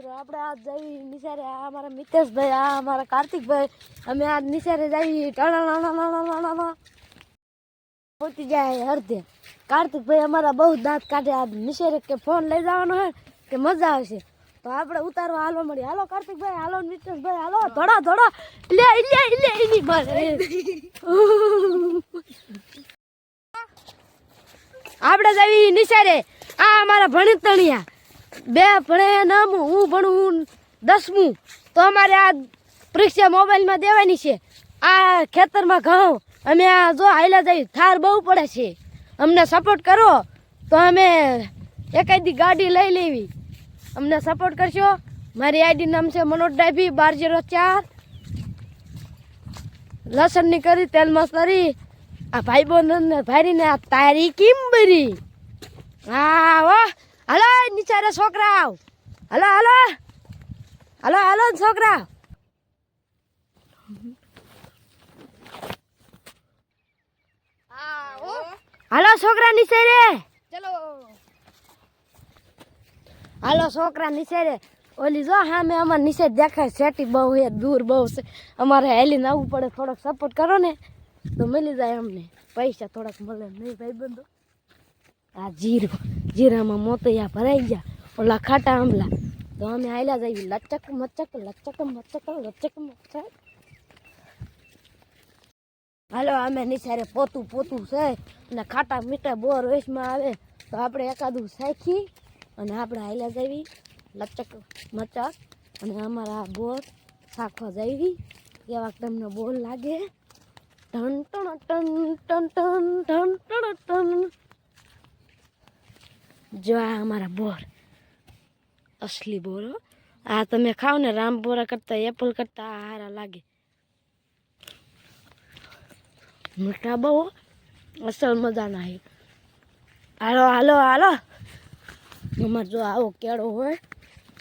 મિત્રો, આપણે આજ જઈ નિશારે આ અમારા મિતેશભાઈ, આ અમારા કાર્તિકભાઈ. અમે આજ નિશારે જઈ પહોંચી જાય અર્ધે કાર્તિકભાઈ અમારા બહુ દાંત કાઢે. આજ નિશારે કે ફોન લઈ જવાનો હે કે મજા આવશે. તો આપણે ઉતારવા હાલો મળી હાલો કાર્તિકભાઈ, હાલો મિતેશભાઈ, હાલો. ધોડા ધોડા. લે લે લે એની મારે આપણે જઈ નિશારે. આ અમારા ભણતણિયા. બે ભણે નામ, હું ભણું દસમું. તો અમારે આ પરીક્ષા મોબાઈલમાં દેવાની છે. આ ખેતરમાં ઘઉં. અમે આ જો હાઈલા જઈ થાર બહુ પડે છે. અમને સપોર્ટ કરો. તો અમે એકાદી ગાડી લઈ લેવી. અમને સપોર્ટ કરશો? મારી આઈડી નામ છે મનોજ ડાભી, બાર જીરો ચાર. લસણની કરી, તેલ મસ્તરી આ ભાઈ બોન ભાઈને આ તારી કિંબરી હા વાહ હાલો નિચારે છોકરા હલો હલો. હલો હલો છોકરા હાલો છોકરા નીચે રે. ચલો. હાલો છોકરા નીચે રે. ઓલી જો હા મેં અમારે નીચે દેખાય સેટી બહુ હે દૂર બહુ છે. અમારે હેલીને આવવું પડે થોડોક સપોર્ટ કરો ને તો મળી જાય અમને. પૈસા થોડાક મળે નહીં ભાઈ બંધો આ જીરો. જીરામાં મોતૈયા ભરાઈ ગયા. ઓલા ખાટા આંબલા. તો અમે આયલા જઈએ લચક, મચક લચક મચક લચક, મચક. હાલો, અમે નિશારે પોતું પોતું છે અને ખાટા મીઠા બોર વેશમાં આવે. તો આપણે એકાદું સાખી અને આપણે આયલા જવી લચક, મચક અને અમારા બોર શાખવા જવી કેવાક તમને બોર લાગે. ટન ટણ ટન ટન ટન ટન ટન ટન. જો આ અમારા બોર. અસલી બોર હો. આ તમે ખાઓ ને રામપોરા કરતા, એપલ કરતા, આ હારા લાગે. મીઠા બહુ અસલ મજાના હે. હાલો હાલો હાલો. અમાર જો આવો કેળો હોય.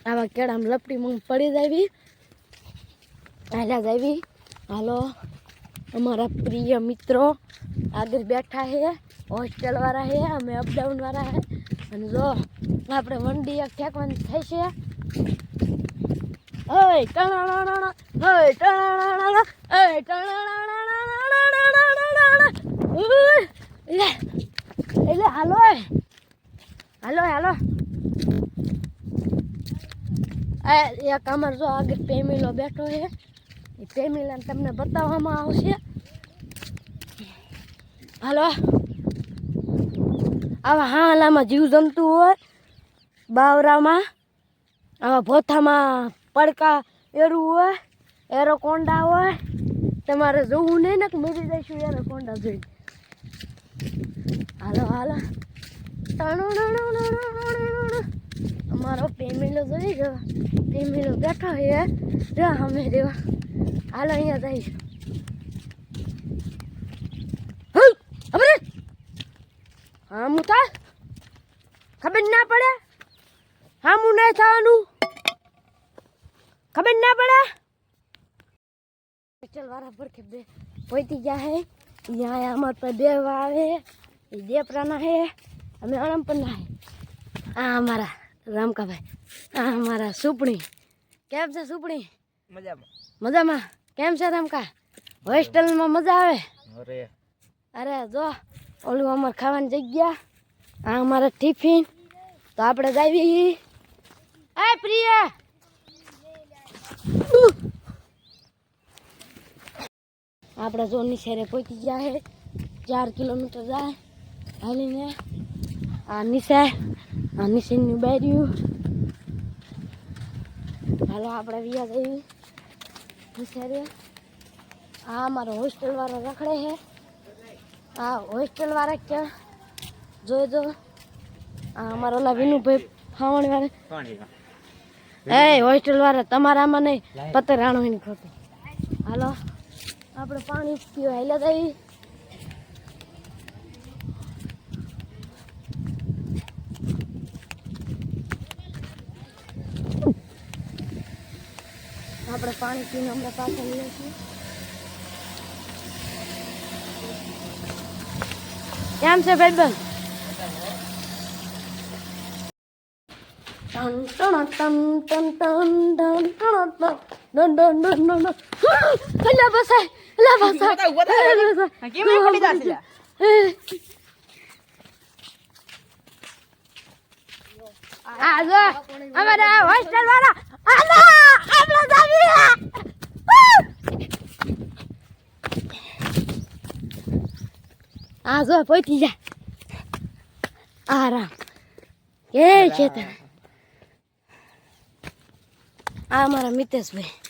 આવા કેળામાં લપટી મગ પડી જાવી હાલ્યા જાવી હાલો, અમારા પ્રિય મિત્રો આગળ બેઠા હે. હોસ્ટેલ વાળા હે, અમે અપડાઉન વાળા છે અને જો આપણે વંડી એક ઠેકવાની થઈ છે ઓય ટણાણાણા ઓય ટણાણાણા ઓય ટણા ઉય, લે એટલે હાલો. હાલો હાલો એક અમાર જો આગળ પેમીલો બેઠો છે એ પેમીલાને તમને બતાવવામાં આવશે હાલો આવા હાલામાં જીવજંતુ હોય, બાવરામાં, આવા ભોથામાં પડકા એરું હોય, એરો કોંડા હોય, તમારે જોવું નહીં ને કે મરી જઈશું એરો કોંડા જોઈ હાલો હાલો. અમારો પેમેલો જોઈ જવા પેમેલો બેઠો હે જો, અમે રેવા. હાલો, અહીંયા જઈશું. હા મુતા ખબર ના પડે? હા હું નહીં થવાનું. ખબર ના પડે? ચલ વારા પર કે બે પોઈતી ગયા હે. यहाँ અમાર પર બે આવે એ બે પ્રાણા હે. અમે અણમ પણ ના હે. આ અમારા રામકાભાઈ. આ અમારા સુપણી. કેમ છે સુપણી? મજામાં. મજામાં? કેમ છે રામકા? હોસ્ટેલમાં મજા આવે? અરે. અરે જો. ઓલું અમારે ખાવાની જગ્યા, આ અમારા ટિફિન. તો આપણે જાવી. એ પ્રિયા! આપણે જો નિશેરે પહોંચી ગયા છે ચાર કિલોમીટર જાય. હાલીને આ નિશા આ નિશેની બાર્યું હાલો, આપણે વ્યા જઈએ. નિશેરે આ અમારો હોસ્ટેલ વાળો રખડે છે આ હોસ્ટેલ વાળા ક્યાં? જોઈ જો આ અમારા ઓલા વિનુભાઈ ફાવણ વાળા. એ હોસ્ટેલ વાળા તમારામાં નહીં પતે રાણુની ખોટી. હાલો આપણે પાણી પીવા હેલા દઈ આપણે પાણી પીને હમણાં પાછા લઈએ છીએ કેમ છે ભાઈબંધ ટન ટણ ટન ટન ટન ટન ટણ ટન ડન ડન ડન ડન ડન અલા બસાય અલા બસાય ઊભા થા, ઊભા થા. હા, કેમ અહીં પડી જાશે લ્યા? આ જો અમારા હોસ્ટેલ વાળા આલા આપણા જાવી આ જો પહોંચી જા. આરામ. એ છે આ અમારા મિતેશભાઈ.